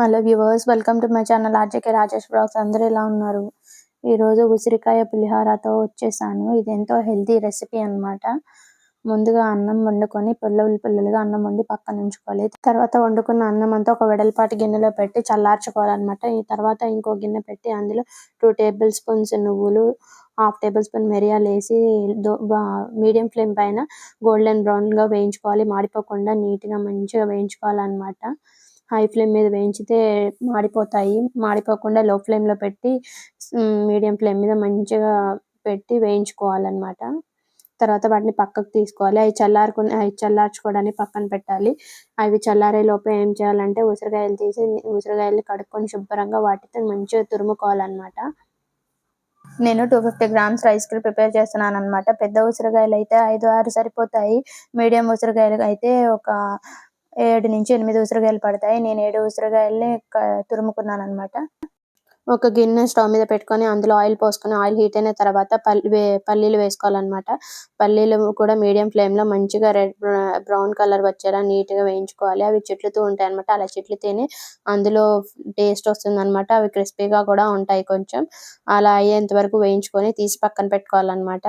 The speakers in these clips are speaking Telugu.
Hello viewers welcome to my channel RJK Rajesh blogs. అందరూ ఎలా ఉన్నారు? ఈరోజు ఉసిరికాయ పులిహోరతో వచ్చేసాను. ఇది ఎంతో హెల్తీ రెసిపీ అన్నమాట. ముందుగా అన్నం వండుకొని పుల్లలు పుల్లలుగా అన్నం వండి పక్కన ఉంచుకోవాలి. తర్వాత వండుకున్న అన్నం అంతా ఒక వెడల్పాటి గిన్నెలో పెట్టి చల్లార్చుకోవాలన్నమాట. ఈ తర్వాత ఇంకో గిన్నె పెట్టి అందులో టూ టేబుల్ స్పూన్స్ నువ్వులు హాఫ్ టేబుల్ స్పూన్ మిరియాలు వేసి మీడియం ఫ్లేమ్ పైన గోల్డెన్ బ్రౌన్గా వేయించుకోవాలి. మాడిపోకుండా నీట్గా మంచిగా వేయించుకోవాలన్నమాట. హై ఫ్లేమ్ మీద వేయించితే మాడిపోతాయి. మాడిపోకుండా లో ఫ్లేమ్లో పెట్టి మీడియం ఫ్లేమ్ మీద మంచిగా పెట్టి వేయించుకోవాలన్నమాట. తర్వాత వాటిని పక్కకు తీసుకోవాలి. అవి చల్లారుకు అవి చల్లార్చుకోవడానికి పక్కన పెట్టాలి. అవి చల్లారే లోపే ఏం చేయాలంటే ఉసిరికాయలు తీసి ఉసిరికాయలు కడుక్కొని శుభ్రంగా వాటితో మంచిగా తురుముకోవాలన్నమాట. నేను టూ ఫిఫ్టీ గ్రామ్స్ రైస్కి ప్రిపేర్ చేస్తున్నాను అనమాట పెద్ద ఉసిరికాయలు అయితే ఐదు ఆరు సరిపోతాయి. మీడియం ఉసిరికాయలు అయితే ఒక ఏడు నుంచి ఎనిమిది ఉసిరికాయలు పడతాయి. నేను ఏడు ఉసిరిగాయల్ని తురుముకున్నాను అనమాట ఒక గిన్నె స్టవ్ మీద పెట్టుకొని అందులో ఆయిల్ పోసుకొని ఆయిల్ హీట్ అయిన తర్వాత పల్లి పల్లీలు వేసుకోవాలన్నమాట. పల్లీలు కూడా మీడియం ఫ్లేమ్లో మంచిగా రెడ్ బ్రౌన్ కలర్ వచ్చేలా నీట్గా వేయించుకోవాలి. అవి చిట్లుతూ ఉంటాయి అనమాట అలా చిట్లితేనే అందులో టేస్ట్ వస్తుంది అనమాట అవి క్రిస్పీగా కూడా ఉంటాయి కొంచెం. అలా అయ్యేంత వరకు వేయించుకొని తీసి పక్కన పెట్టుకోవాలన్నమాట.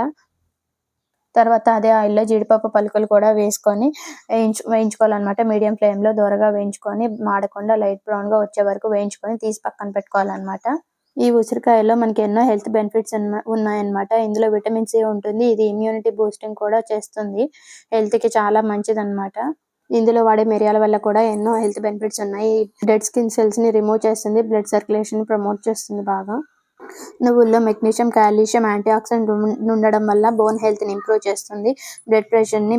తర్వాత అదే ఆయిల్లో జీడిపప్పు పలుకులు కూడా వేసుకొని వేయించు వేయించుకోవాలన్నమాట. మీడియం ఫ్లేమ్లో దూరగా వేయించుకొని మాడకుండా లైట్ బ్రౌన్గా వచ్చే వరకు వేయించుకొని తీసి పక్కన పెట్టుకోవాలన్నమాట. ఈ ఉసిరికాయలో మనకి ఎన్నో హెల్త్ బెనిఫిట్స్ ఉన్నాయన్నమాట. ఇందులో విటమిన్ సి ఉంటుంది. ఇది ఇమ్యూనిటీ బూస్టింగ్ కూడా చేస్తుంది. హెల్త్కి చాలా మంచిది అన్నమాట ఇందులో వాడే మిరియాల వల్ల కూడా ఎన్నో హెల్త్ బెనిఫిట్స్ ఉన్నాయి. డెడ్ స్కిన్ సెల్స్ని రిమూవ్ చేస్తుంది. బ్లడ్ సర్క్యులేషన్ ప్రమోట్ చేస్తుంది బాగా. నువ్వుల్లో మెగ్నీషియం కాల్షియం యాంటీ ఆక్సిడెంట్ ఉండడం వల్ల బోన్ హెల్త్ని ఇంప్రూవ్ చేస్తుంది. బ్లడ్ ప్రెషర్ని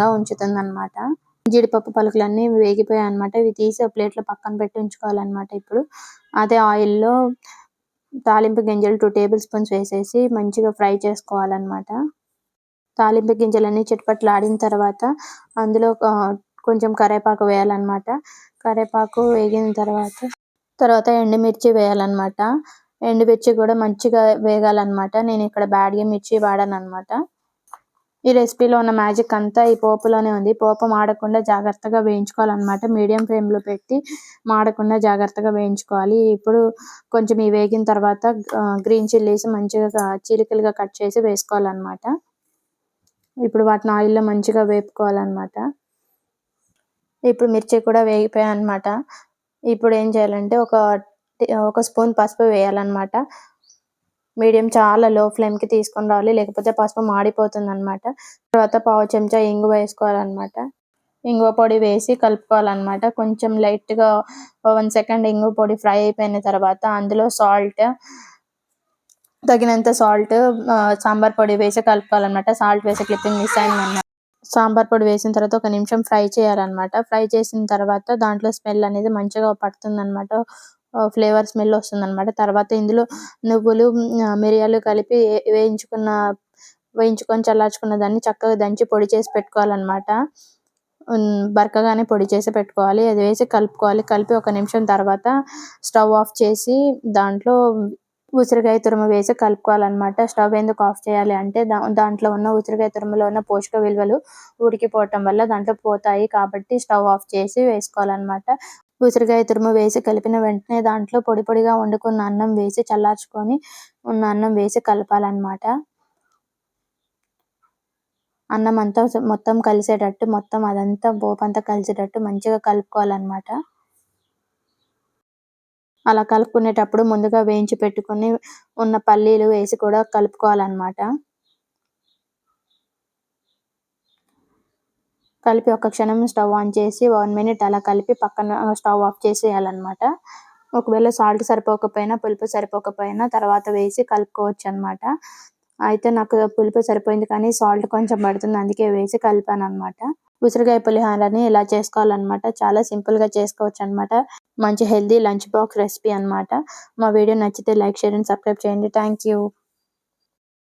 గా ఉంచుతుంది అనమాట జీడిపప్పు పలుకులన్నీ వేగిపోయాయి అనమాట ఇవి తీసి ప్లేట్లో ప్లేట్లో పక్కన పెట్టి ఉంచుకోవాలన్నమాట ఇప్పుడు. అదే ఆయిల్లో తాలింపు గింజలు టూ టేబుల్ స్పూన్స్ వేసేసి మంచిగా ఫ్రై చేసుకోవాలన్నమాట. తాలింపు గింజలన్నీ ఆడిన తర్వాత అందులో కొంచెం కరేపాకు వేయాలన్నమాట. కరేపాకు వేగిన తర్వాత తర్వాత ఎండుమిర్చి వేయాలన్నమాట. ఎండుమిర్చి కూడా మంచిగా వేగాలన్నమాట. నేను ఇక్కడ బ్యాడ్గా మిర్చి వాడాను అనమాట ఈ రెసిపీలో ఉన్న మ్యాజిక్ అంతా ఈ పోపులోనే ఉంది. పోపు మాడకుండా జాగ్రత్తగా వేయించుకోవాలన్నమాట. మీడియం ఫ్లేమ్లో పెట్టి మాడకుండా జాగ్రత్తగా వేయించుకోవాలి. ఇప్పుడు కొంచెం ఈ వేగిన తర్వాత గ్రీన్ చిల్లీస్ మంచిగా చిలికలుగా కట్ చేసి వేసుకోవాలన్నమాట. ఇప్పుడు వాటిని ఆయిల్లో మంచిగా వేపుకోవాలన్నమాట. ఇప్పుడు మిర్చి కూడా వేగిపోయాయి అనమాట ఇప్పుడు ఏం చేయాలంటే ఒక ఒక స్పూన్ పసుపు వేయాలన్నమాట. మీడియం చాలా లో ఫ్లేమ్కి తీసుకొని రావాలి. లేకపోతే పసుపు మాడిపోతుంది అనమాట తర్వాత పావు చెంచా ఇంగువ వేసుకోవాలన్నమాట. ఇంగువ పొడి వేసి కలుపుకోవాలన్నమాట. కొంచెం లైట్గా వన్ సెకండ్ ఇంగువ పొడి ఫ్రై అయిపోయిన తర్వాత అందులో సాల్ట్ తగినంత సాల్ట్ సాంబార్ పొడి వేసి కలుపుకోవాలన్నమాట. సాల్ట్ వేసి క్లిప్పింగ్ మిస్ అయిందన్నమాట సాంబార్ పొడి వేసిన తర్వాత ఒక నిమిషం ఫ్రై చేయాలన్నమాట. ఫ్రై చేసిన తర్వాత దాంట్లో స్మెల్ అనేది మంచిగా పడుతుంది అనమాట ఫ్లేవర్ స్మెల్ వస్తుంది అనమాట తర్వాత ఇందులో నువ్వులు మిరియాలు కలిపి వేయించుకున్న వేయించుకొని చల్లార్చుకున్న దాన్ని చక్కగా దంచి పొడి చేసి పెట్టుకోవాలన్నమాట. బరకగానే పొడి చేసి పెట్టుకోవాలి. అది వేసి కలుపుకోవాలి. కలిపి ఒక నిమిషం తర్వాత స్టవ్ ఆఫ్ చేసి దాంట్లో ఉసిరికాయ తురుము వేసి కలుపుకోవాలన్నమాట. స్టవ్ ఎందుకు ఆఫ్ చేయాలి అంటే దా దాంట్లో ఉన్న ఉసిరికాయ తురుములో ఉన్న పోషక విలువలు ఉడికిపోవటం వల్ల దాంట్లో పోతాయి కాబట్టి స్టవ్ ఆఫ్ చేసి వేసుకోవాలన్నమాట. ఉసిరికాయ తురుము వేసి కలిపిన వెంటనే దాంట్లో పొడి పొడిగా వండుకున్న అన్నం వేసి చల్లార్చుకొని ఉన్న అన్నం వేసి కలపాలన్నమాట. అన్నం అంతా మొత్తం కలిసేటట్టు మొత్తం అదంతా పోపు అంతా కలిసేటట్టు మంచిగా కలుపుకోవాలన్నమాట. అలా కలుపుకునేటప్పుడు ముందుగా వేయించి పెట్టుకుని ఉన్న పల్లీలు వేసి కూడా కలుపుకోవాలన్నమాట. కలిపి ఒక క్షణం స్టవ్ ఆన్ చేసి వన్ మినిట్ అలా కలిపి పక్కన స్టవ్ ఆఫ్ చేసేయాలన్నమాట. ఒకవేళ సాల్ట్ సరిపోకపోయినా పులుపు సరిపోకపోయినా తర్వాత వేసి కలుపుకోవచ్చు అనమాట అయితే నాకు పులుపు సరిపోయింది కానీ సాల్ట్ కొంచెం పడుతుంది అందుకే వేసి కలిపాను అనమాట ఉసిరికాయ పులిహోరని ఇలా చేసుకోవాలన్నమాట. చాలా సింపుల్గా చేసుకోవచ్చు అనమాట మంచి హెల్దీ లంచ్ బాక్స్ రెసిపీ అనమాట మా వీడియో నచ్చితే లైక్ షేర్ అండ్ సబ్స్క్రైబ్ చేయండి. Thank you.